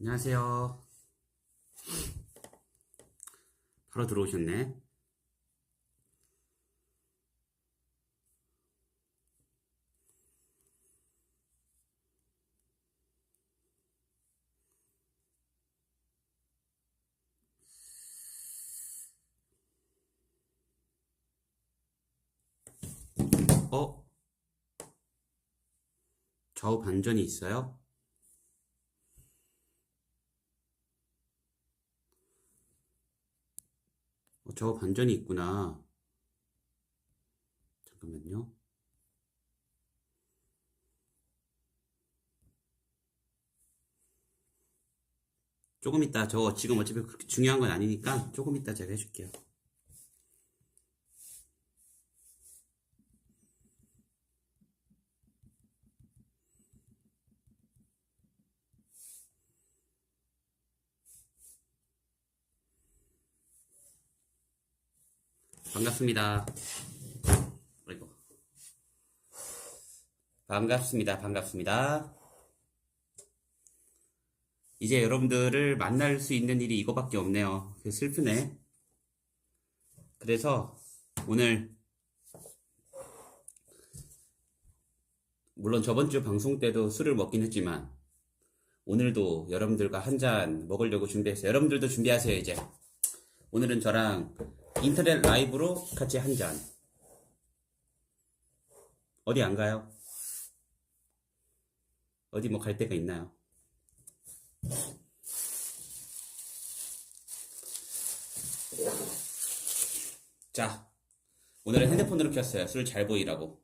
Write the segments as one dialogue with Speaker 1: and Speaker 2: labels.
Speaker 1: 안녕하세요. 바로 들어오셨네. 어? 좌우 반전이 있어요? 어, 저 반전이 있구나. 잠깐만요. 조금 이따 저 지금 어차피 그렇게 중요한 건 아니니까 조금 이따 제가 해줄게요. 반갑습니다. 아이고. 반갑습니다. 반갑습니다. 이제 여러분들을 만날 수 있는 일이 이거밖에 없네요. 그게 슬프네. 그래서 오늘 물론 저번 주 방송 때도 술을 먹긴 했지만 오늘도 여러분들과 한 잔 먹으려고 준비했어요. 여러분들도 준비하세요, 이제. 오늘은 저랑 인터넷 라이브로 같이 한 잔. 어디 안 가요? 어디 뭐 갈 데가 있나요? 자, 오늘은 핸드폰으로 켰어요. 술 잘 보이라고.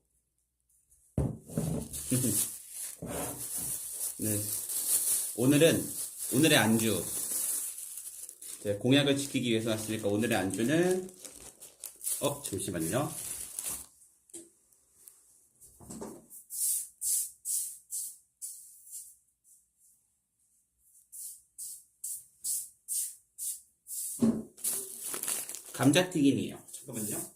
Speaker 1: 네. 오늘은, 오늘의 안주. 제 공약을 지키기 위해서 왔으니까 오늘의 안주는, 어, 잠시만요. 감자튀김이에요. 잠깐만요.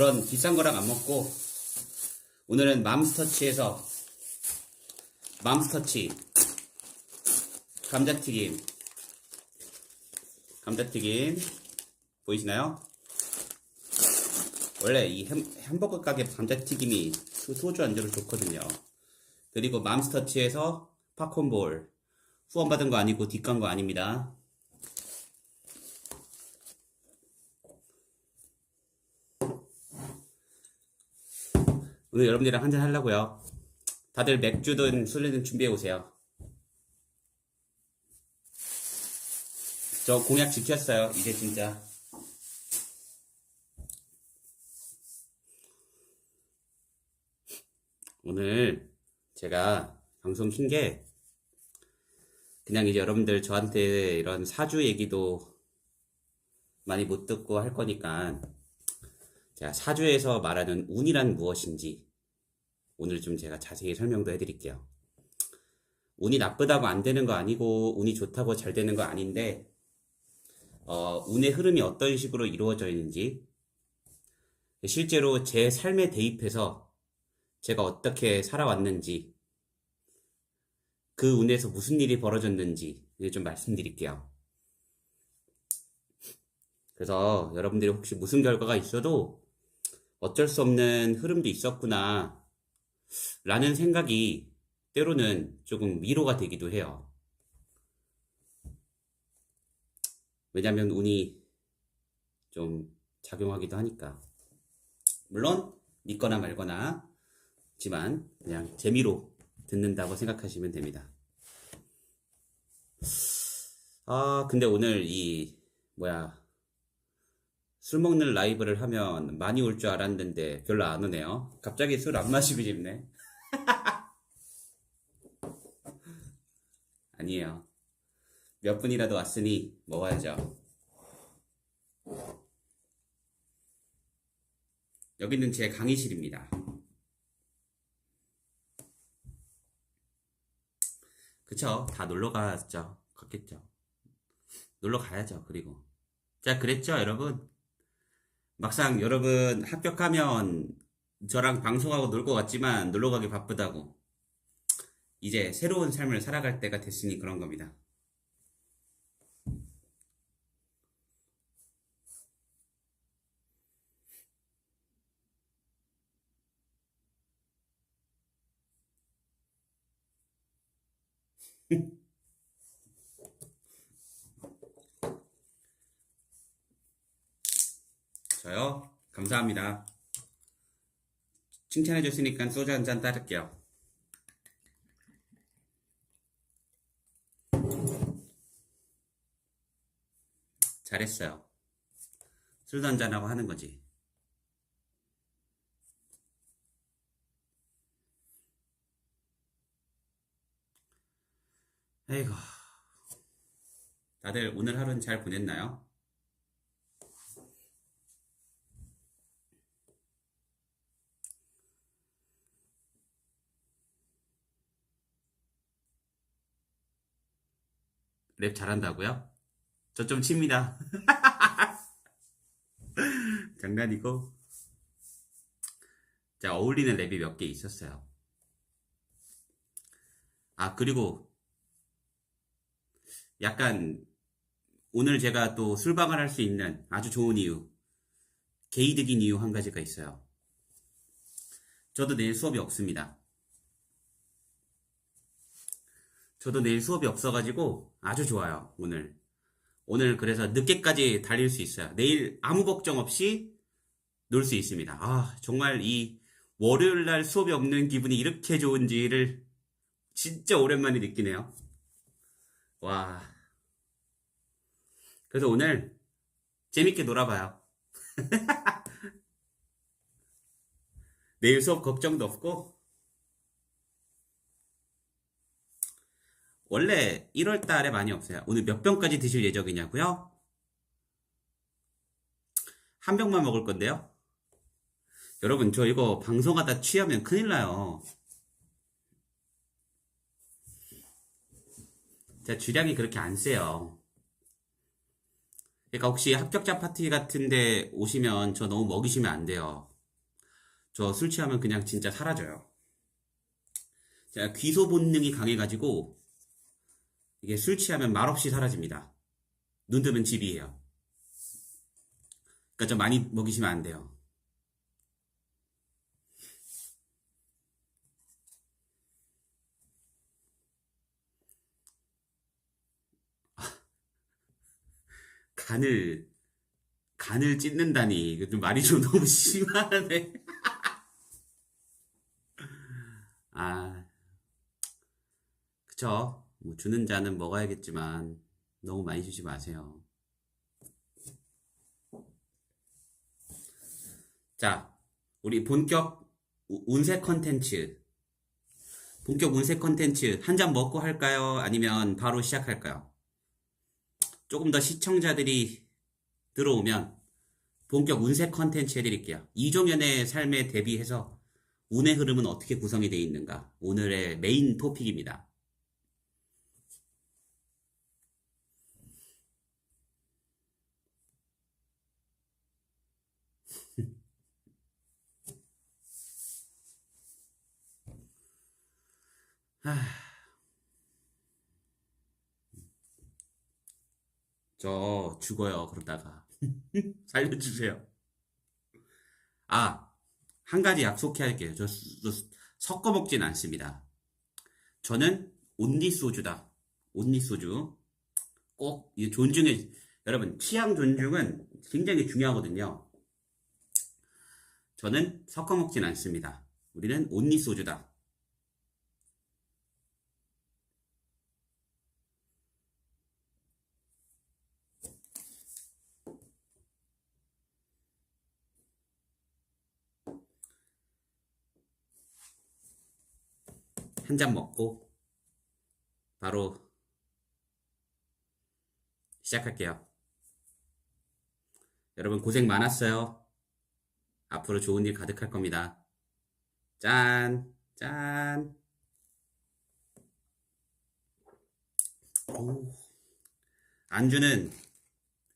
Speaker 1: 그런 비싼 거랑 안 먹고 오늘은 맘스터치에서 맘스터치 감자튀김 감자튀김 보이시나요? 원래 이 햄, 햄버거 가게 감자튀김이 소- 소주 안주로 좋거든요. 그리고 맘스터치에서 팝콘볼 후원받은 거 아니고 뒷간 거 아닙니다. 오늘 여러분들이랑 한잔 하려고요. 다들 맥주든 술이든 준비해 오세요. 저 공약 지켰어요. 이제 진짜. 오늘 제가 방송 킨 게 그냥 이제 여러분들 저한테 이런 사주 얘기도 많이 못 듣고 할 거니까 자, 사주에서 말하는 운이란 무엇인지 오늘 좀 제가 자세히 설명도 해드릴게요. 운이 나쁘다고 안 되는 거 아니고 운이 좋다고 잘 되는 거 아닌데 어, 운의 흐름이 어떤 식으로 이루어져 있는지 실제로 제 삶에 대입해서 제가 어떻게 살아왔는지 그 운에서 무슨 일이 벌어졌는지 좀 말씀드릴게요. 그래서 여러분들이 혹시 무슨 결과가 있어도 어쩔 수 없는 흐름도 있었구나 라는 생각이 때로는 조금 위로가 되기도 해요. 왜냐면 운이 좀 작용하기도 하니까. 물론 믿거나 말거나 지만 그냥 재미로 듣는다고 생각하시면 됩니다. 아, 근데 오늘 이 뭐야 술 먹는 라이브를 하면 많이 올 줄 알았는데 별로 안 오네요. 갑자기 술 안 마시고 싶네. 아니에요. 몇 분이라도 왔으니 먹어야죠. 여기는 제 강의실입니다. 그쵸? 다 놀러 갔죠. 갔겠죠. 놀러 가야죠. 그리고. 자, 그랬죠, 여러분? 막상 여러분 합격하면 저랑 방송하고 놀 것 같지만 놀러 가기 바쁘다고. 이제 새로운 삶을 살아갈 때가 됐으니 그런 겁니다. 저요? 감사합니다. 칭찬해줬으니까 소주 한 잔 따를게요. 잘했어요. 술도 한잔하고 하는 거지. 에이구. 다들 오늘 하루는 잘 보냈나요? 랩 잘한다고요? 저 좀 칩니다. 장난이고. 자, 어울리는 랩이 몇 개 있었어요. 아, 그리고 약간 오늘 제가 또 술방을 할 수 있는 아주 좋은 이유. 개이득인 이유 한 가지가 있어요. 저도 내일 수업이 없습니다. 저도 내일 수업이 없어가지고 아주 좋아요, 오늘. 오늘 그래서 늦게까지 달릴 수 있어요. 내일 아무 걱정 없이 놀 수 있습니다. 아, 정말 이 월요일 날 수업이 없는 기분이 이렇게 좋은지를 진짜 오랜만에 느끼네요. 와. 그래서 오늘 재밌게 놀아봐요. 내일 수업 걱정도 없고, 원래 1월 달에 많이 없어요. 오늘 몇 병까지 드실 예정이냐고요? 한 병만 먹을 건데요. 여러분, 저 이거 방송하다 취하면 큰일 나요. 제 주량이 그렇게 안 세요. 그러니까 혹시 합격자 파티 같은데 오시면 저 너무 먹이시면 안 돼요. 저 술 취하면 그냥 진짜 사라져요. 제가 귀소 본능이 강해가지고 이게 술 취하면 말없이 사라집니다. 눈 뜨면 집이에요. 그러니까 좀 많이 먹이시면 안 돼요. 간을 간을 찢는다니 이거 좀 말이 좀 너무 심하네. 아, 그쵸. 뭐 주는 자는 먹어야겠지만 너무 많이 주지 마세요. 자, 우리 본격 우- 운세 컨텐츠. 본격 운세 컨텐츠 한 잔 먹고 할까요? 아니면 바로 시작할까요? 조금 더 시청자들이 들어오면 본격 운세 컨텐츠 해드릴게요. 이종현의 삶에 대비해서 운의 흐름은 어떻게 구성이 되어 있는가? 오늘의 메인 토픽입니다. 저 죽어요, 그러다가. 살려주세요. 아, 한 가지 약속해 할게요. 저, 수- 저 수- 섞어 먹진 않습니다. 저는 온리 소주다. 온리 소주. 꼭이 존중해, 여러분, 취향 존중은 굉장히 중요하거든요. 저는 섞어 먹진 않습니다. 우리는 온리 소주다. 한 잔 먹고 바로 시작할게요. 여러분 고생 많았어요. 앞으로 좋은 일 가득할 겁니다. 짠, 짠. 오. 안주는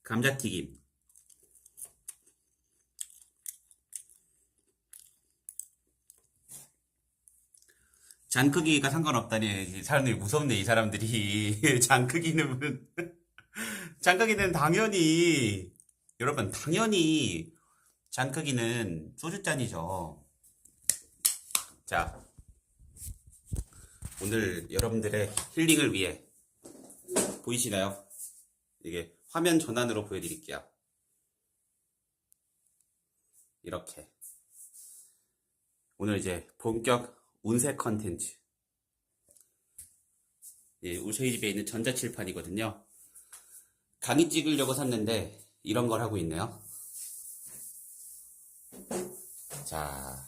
Speaker 1: 감자튀김. 잔 크기가 상관없다니 사람들이 무섭네 이 사람들이. 잔 크기는. 잔 크기는 당연히 여러분 당연히 잔 크기는 소주잔이죠. 자 오늘 여러분들의 힐링을 위해 보이시나요? 이게 화면 전환으로 보여드릴게요. 이렇게. 오늘 이제 본격 운세 컨텐츠. 예, 저희 집에 있는 전자칠판이거든요. 강의 찍으려고 샀는데 이런 걸 하고 있네요. 자,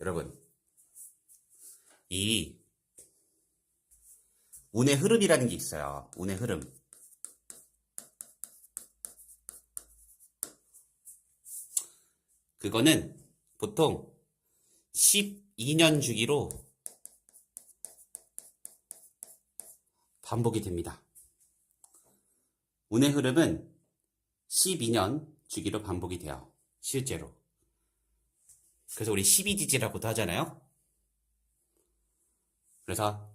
Speaker 1: 여러분, 이 운의 흐름이라는 게 있어요. 운의 흐름. 그거는 보통 12년 주기로 반복이 됩니다. 운의 흐름은 12년 주기로 반복이 돼요. 실제로. 그래서 우리 12지지라고도 하잖아요. 그래서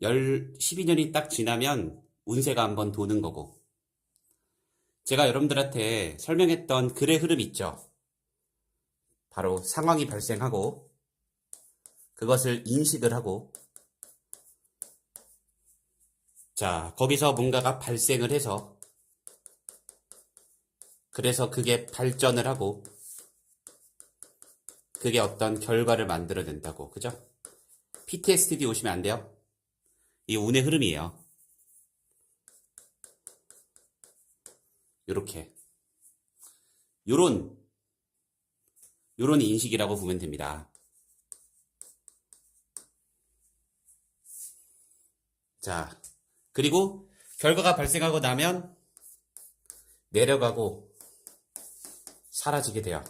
Speaker 1: 12년이 딱 지나면 운세가 한번 도는 거고. 제가 여러분들한테 설명했던 글의 흐름 있죠? 바로 상황이 발생하고 그것을 인식을 하고 자, 거기서 뭔가가 발생을 해서 그래서 그게 발전을 하고 그게 어떤 결과를 만들어낸다고. 그죠? PTSD 오시면 안 돼요. 이 운의 흐름이에요. 요렇게. 요런 요런 인식이라고 보면 됩니다. 자, 그리고 결과가 발생하고 나면 내려가고 사라지게 돼요.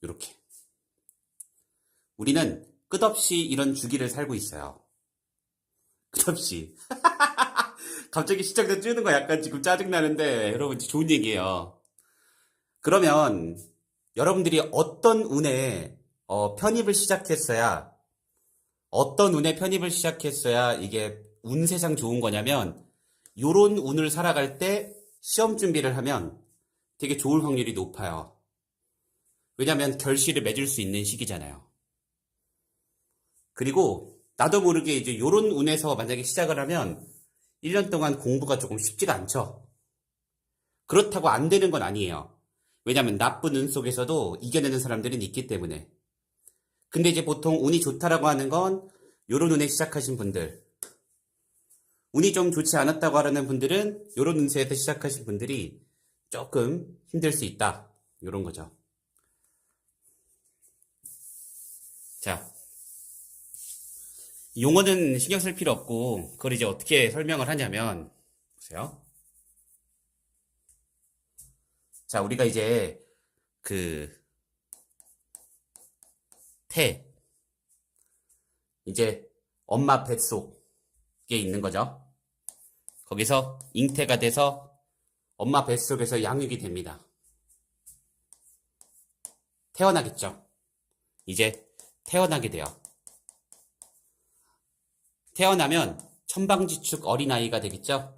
Speaker 1: 이렇게. 우리는 끝없이 이런 주기를 살고 있어요. 끝없이. 갑자기 시청자 찌는 거 약간 지금 짜증나는데, 여러분, 좋은 얘기예요. 그러면, 여러분들이 어떤 운에 어, 편입을 시작했어야, 어떤 운에 편입을 시작했어야 이게 운 세상 좋은 거냐면, 요런 운을 살아갈 때 시험 준비를 하면 되게 좋을 확률이 높아요. 왜냐면 결실을 맺을 수 있는 시기잖아요. 그리고 나도 모르게 이제 요런 운에서 만약에 시작을 하면 1년 동안 공부가 조금 쉽지가 않죠. 그렇다고 안 되는 건 아니에요. 왜냐면 나쁜 운 속에서도 이겨내는 사람들은 있기 때문에. 근데 이제 보통 운이 좋다라고 하는 건 요런 운에 시작하신 분들. 운이 좀 좋지 않았다고 하는 분들은 요런 운세에서 시작하신 분들이 조금 힘들 수 있다. 요런 거죠. 자. 용어는 신경 쓸 필요 없고, 그걸 이제 어떻게 설명을 하냐면, 보세요. 자, 우리가 이제 그 태, 이제 엄마 뱃속에 있는 거죠. 거기서 잉태가 돼서 엄마 뱃속에서 양육이 됩니다. 태어나겠죠. 이제 태어나게 돼요. 태어나면 천방지축 어린아이가 되겠죠.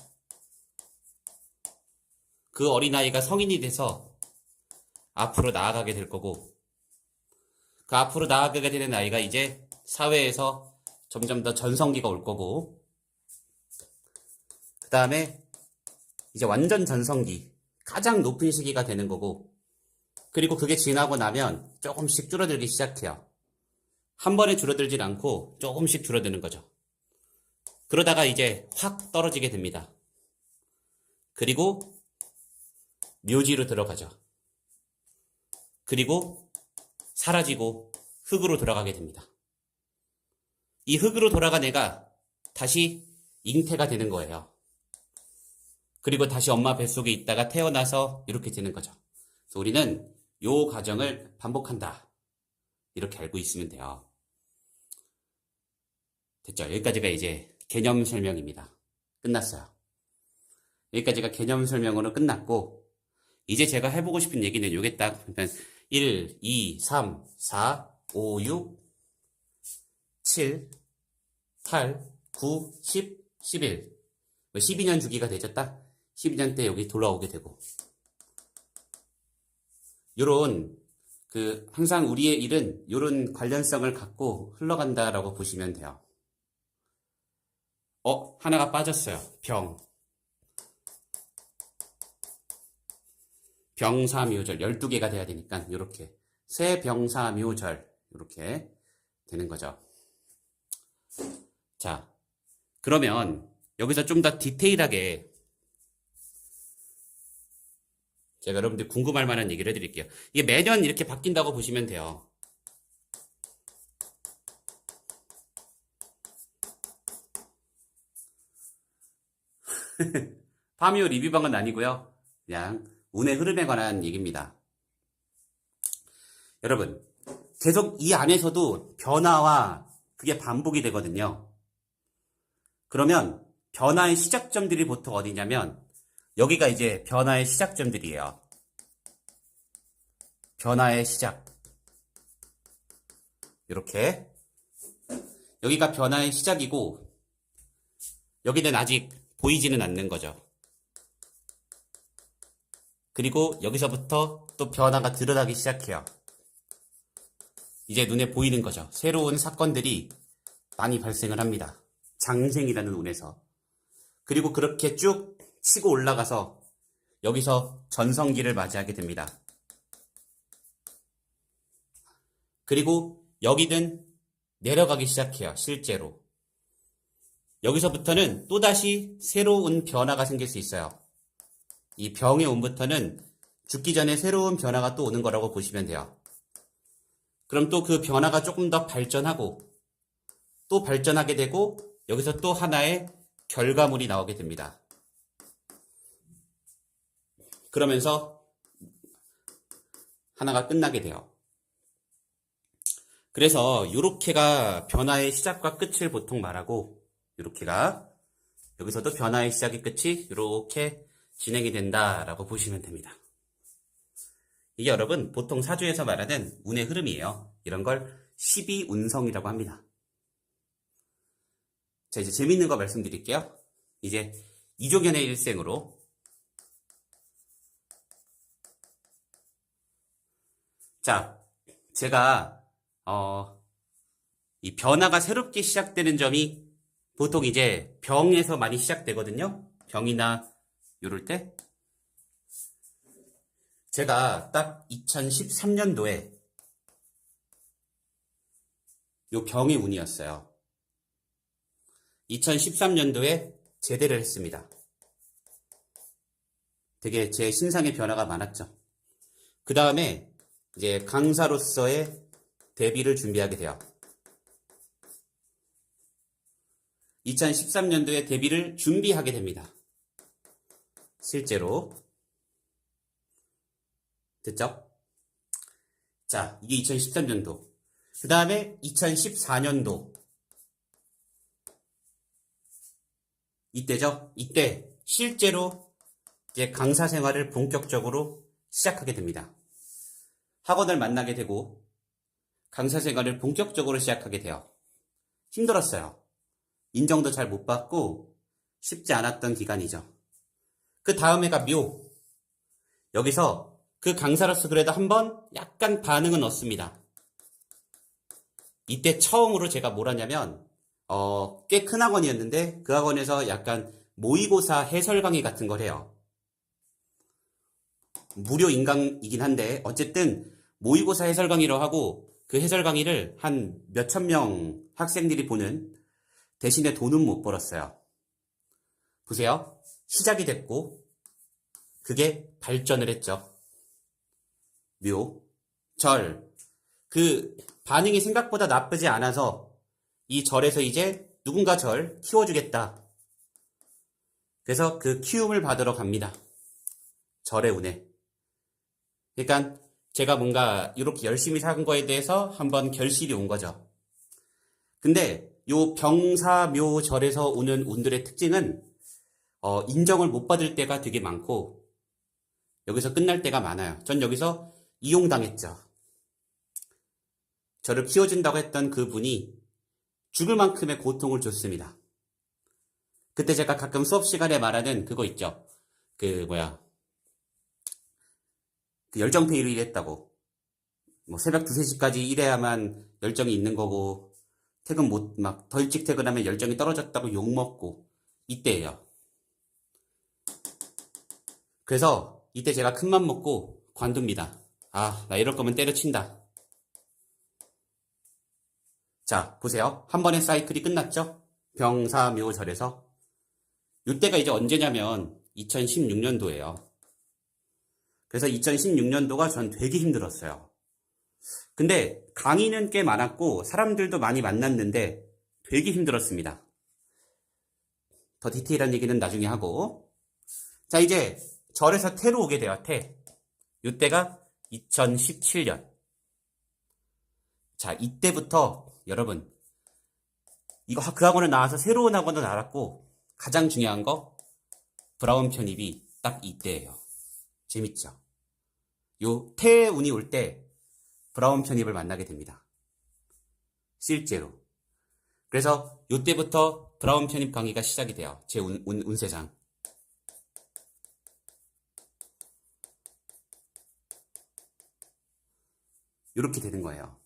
Speaker 1: 그 어린아이가 성인이 돼서 앞으로 나아가게 될 거고, 그 앞으로 나아가게 되는 아이가 이제 사회에서 점점 더 전성기가 올 거고, 그 다음에 이제 완전 전성기, 가장 높은 시기가 되는 거고, 그리고 그게 지나고 나면 조금씩 줄어들기 시작해요. 한 번에 줄어들진 않고 조금씩 줄어드는 거죠. 그러다가 이제 확 떨어지게 됩니다. 그리고 묘지로 들어가죠. 그리고 사라지고 흙으로 돌아가게 됩니다. 이 흙으로 돌아간 애가 다시 잉태가 되는 거예요. 그리고 다시 엄마 뱃속에 있다가 태어나서 이렇게 되는 거죠. 그래서 우리는 요 과정을 반복한다. 이렇게 알고 있으면 돼요. 됐죠? 여기까지가 이제 개념 설명입니다. 끝났어요. 여기까지가 개념 설명으로 끝났고, 이제 제가 해보고 싶은 얘기는 요게 딱, 1, 2, 3, 4, 5, 6, 7, 8, 9, 10, 11. 12년 주기가 되죠, 딱. 12년 때 여기 돌아오게 되고. 요런, 그, 항상 우리의 일은 요런 관련성을 갖고 흘러간다라고 보시면 돼요. 어, 하나가 빠졌어요. 병. 병사묘절 12개가 돼야 되니까 이렇게 세병사묘절 이렇게 되는 거죠. 자, 그러면 여기서 좀 더 디테일하게 제가 여러분들 궁금할 만한 얘기를 해드릴게요. 이게 매년 이렇게 바뀐다고 보시면 돼요. 파미오 리뷰방은 아니고요. 그냥 운의 흐름에 관한 얘기입니다. 여러분, 계속 이 안에서도 변화와 그게 반복이 되거든요. 그러면 변화의 시작점들이 보통 어디냐면 여기가 이제 변화의 시작점들이에요. 변화의 시작. 이렇게 여기가 변화의 시작이고 여기는 아직 보이지는 않는 거죠. 그리고 여기서부터 또 변화가 드러나기 시작해요. 이제 눈에 보이는 거죠. 새로운 사건들이 많이 발생을 합니다. 장생이라는 운에서. 그리고 그렇게 쭉 치고 올라가서 여기서 전성기를 맞이하게 됩니다. 그리고 여기는 내려가기 시작해요. 실제로. 여기서부터는 또다시 새로운 변화가 생길 수 있어요. 이 병의 운부터는 죽기 전에 새로운 변화가 또 오는 거라고 보시면 돼요. 그럼 또 그 변화가 조금 더 발전하고 또 발전하게 되고 여기서 또 하나의 결과물이 나오게 됩니다. 그러면서 하나가 끝나게 돼요. 그래서 요렇게가 변화의 시작과 끝을 보통 말하고 요렇게가 여기서도 변화의 시작의 끝이 이렇게 진행이 된다라고 보시면 됩니다. 이게 여러분 보통 사주에서 말하는 운의 흐름이에요. 이런 걸 12운성이라고 합니다. 자 이제 재밌는 거 말씀드릴게요. 이제 이조견의 일생으로 자 제가 어, 이 변화가 새롭게 시작되는 점이 보통 이제 병에서 많이 시작되거든요. 병이나 이럴 때 제가 딱 2013년도에 요 병의 운이었어요. 2013년도에 제대를 했습니다. 되게 제 신상의 변화가 많았죠. 그 다음에 이제 강사로서의 데뷔를 준비하게 돼요. 2013년도에 데뷔를 준비하게 됩니다. 실제로. 됐죠? 자, 이게 2013년도. 그 다음에 2014년도. 이때죠? 이때 실제로 이제 강사 생활을 본격적으로 시작하게 됩니다. 학원을 만나게 되고 강사 생활을 본격적으로 시작하게 돼요. 힘들었어요. 인정도 잘 못 받고 쉽지 않았던 기간이죠. 그 다음 해가 묘. 여기서 그 강사로서 그래도 한번 약간 반응은 얻습니다. 이때 처음으로 제가 뭘 하냐면 어, 꽤 큰 학원이었는데 그 학원에서 약간 모의고사 해설 강의 같은 걸 해요. 무료 인강이긴 한데 어쨌든 모의고사 해설 강의로 하고 그 해설 강의를 한 몇천 명 학생들이 보는 대신에 돈은 못 벌었어요. 보세요. 시작이 됐고 그게 발전을 했죠. 묘, 절. 그 반응이 생각보다 나쁘지 않아서 이 절에서 이제 누군가 절 키워주겠다. 그래서 그 키움을 받으러 갑니다. 절의 운에. 그러니까 제가 뭔가 이렇게 열심히 산 거에 대해서 한번 결실이 온 거죠. 근데 요 병사묘절에서 오는 운들의 특징은 어, 인정을 못 받을 때가 되게 많고 여기서 끝날 때가 많아요. 전 여기서 이용당했죠. 저를 키워준다고 했던 그 분이 죽을 만큼의 고통을 줬습니다. 그때 제가 가끔 수업 시간에 말하는 그거 있죠. 그 뭐야 그 열정페이로 일했다고. 뭐 새벽 2, 3시까지 일해야만 열정이 있는 거고 퇴근 못 막 더 일찍 퇴근하면 열정이 떨어졌다고 욕먹고 이때예요. 그래서 이때 제가 큰맘 먹고 관둡니다. 아, 나 이럴 거면 때려친다. 자, 보세요. 한 번의 사이클이 끝났죠? 병사묘절에서. 이때가 이제 언제냐면 2016년도예요. 그래서 2016년도가 전 되게 힘들었어요. 근데 강의는 꽤 많았고 사람들도 많이 만났는데 되게 힘들었습니다. 더 디테일한 얘기는 나중에 하고. 자, 이제 절에서 태로 오게 돼요, 태. 이때가 2017년. 자, 이때부터 여러분, 이거 그 학원을 나와서 새로운 학원을 알았고, 가장 중요한 거, 브라운 편입이 딱 이때예요. 재밌죠? 요 태운이 올 때 브라운 편입을 만나게 됩니다. 실제로. 그래서 요때부터 브라운 편입 강의가 시작이 돼요. 제 운, 운, 운세상. 이렇게 되는 거예요.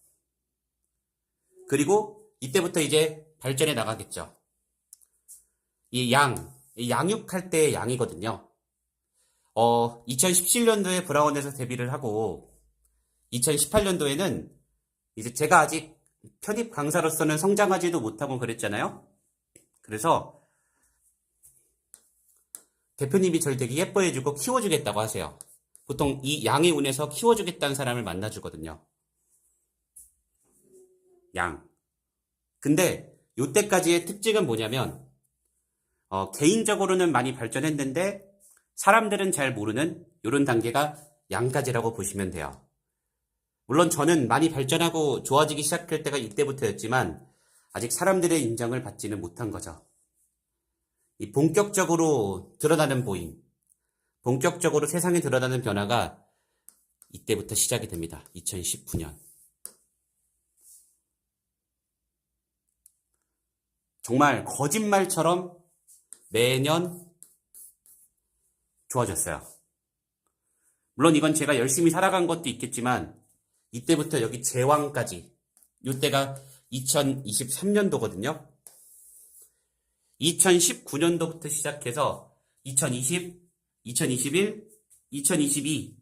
Speaker 1: 그리고 이때부터 이제 발전해 나가겠죠. 이 양, 이 양육할 때의 양이거든요. 어, 2017년도에 브라운에서 데뷔를 하고 2018년도에는 이제 제가 아직 편입 강사로서는 성장하지도 못하고 그랬잖아요. 그래서 대표님이 절 되게 예뻐해주고 키워주겠다고 하세요. 보통 이 양의 운에서 키워주겠다는 사람을 만나주거든요. 양. 근데 요때까지의 특징은 뭐냐면 어, 개인적으로는 많이 발전했는데 사람들은 잘 모르는 이런 단계가 양까지라고 보시면 돼요. 물론 저는 많이 발전하고 좋아지기 시작할 때가 이때부터였지만 아직 사람들의 인정을 받지는 못한 거죠. 이 본격적으로 드러나는 보임, 본격적으로 세상에 드러나는 변화가 이때부터 시작이 됩니다. 2019년. 정말 거짓말처럼 매년 좋아졌어요. 물론 이건 제가 열심히 살아간 것도 있겠지만 이때부터 여기 제왕까지 이때가 2023년도거든요. 2019년도부터 시작해서 2020, 2021, 2022,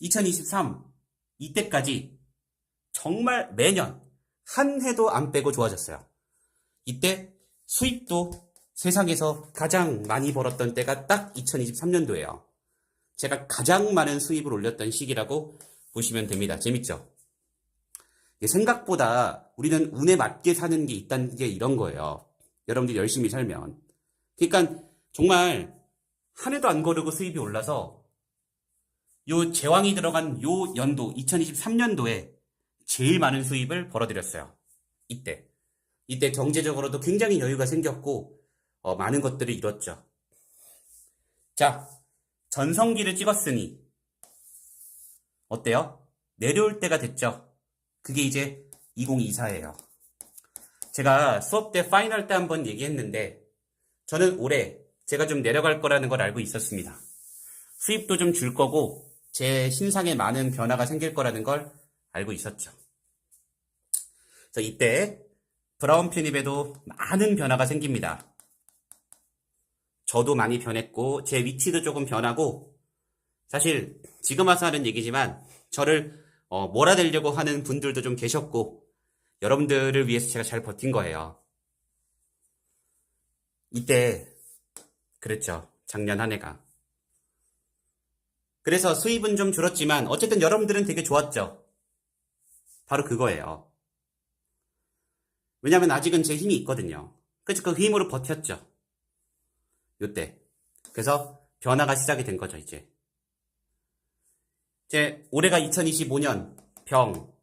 Speaker 1: 2023 이때까지 정말 매년 한 해도 안 빼고 좋아졌어요. 이때 수입도 세상에서 가장 많이 벌었던 때가 딱 2023년도예요. 제가 가장 많은 수입을 올렸던 시기라고 보시면 됩니다. 재밌죠? 생각보다 우리는 운에 맞게 사는 게 있다는 게 이런 거예요. 여러분들이 열심히 살면. 그러니까 정말 한 해도 안 거르고 수입이 올라서 요 제왕이 들어간 요 연도 2023년도에 제일 많은 수입을 벌어들였어요. 이때. 이때 경제적으로도 굉장히 여유가 생겼고 어, 많은 것들을 이뤘죠. 자, 전성기를 찍었으니 어때요? 내려올 때가 됐죠. 그게 이제 2024예요. 제가 수업 때 파이널 때 한번 얘기했는데 저는 올해 제가 좀 내려갈 거라는 걸 알고 있었습니다. 수입도 좀 줄 거고 제 신상에 많은 변화가 생길 거라는 걸 알고 있었죠. 그래서 이때 브라운 편입에도 많은 변화가 생깁니다. 저도 많이 변했고 제 위치도 조금 변하고 사실 지금 와서 하는 얘기지만 저를 어, 몰아내려고 하는 분들도 좀 계셨고 여러분들을 위해서 제가 잘 버틴 거예요. 이때 그랬죠. 작년 한 해가. 그래서 수입은 좀 줄었지만 어쨌든 여러분들은 되게 좋았죠. 바로 그거예요. 왜냐면 아직은 제 힘이 있거든요. 그래서 그 힘으로 버텼죠. 요때. 그래서 변화가 시작이 된 거죠, 이제. 이제 올해가 2025년 병,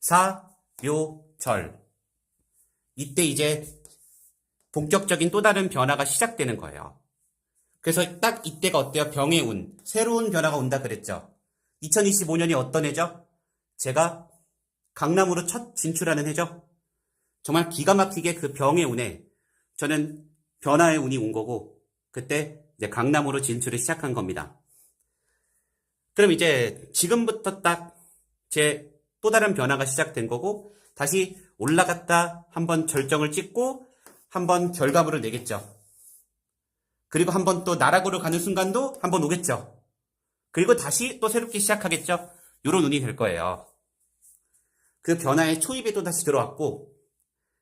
Speaker 1: 사, 묘, 절. 이때 이제 본격적인 또 다른 변화가 시작되는 거예요. 그래서 딱 이때가 어때요? 병의 운. 새로운 변화가 온다 그랬죠. 2025년이 어떤 해죠? 제가 강남으로 첫 진출하는 해죠. 정말 기가 막히게 그 병의 운에 저는 변화의 운이 온 거고 그때 이제 강남으로 진출을 시작한 겁니다. 그럼 이제 지금부터 딱 제 또 다른 변화가 시작된 거고 다시 올라갔다 한번 절정을 찍고 한번 결과물을 내겠죠. 그리고 한번 또 나락으로 가는 순간도 한번 오겠죠. 그리고 다시 또 새롭게 시작하겠죠. 요런 운이 될 거예요. 그 변화의 초입에 또 다시 들어왔고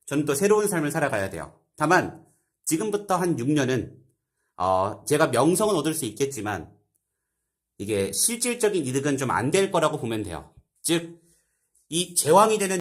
Speaker 1: 저는 또 새로운 삶을 살아가야 돼요. 다만 지금부터 한 6년은 어, 제가 명성은 얻을 수 있겠지만 이게 실질적인 이득은 좀 안 될 거라고 보면 돼요. 즉, 이 제왕이 되는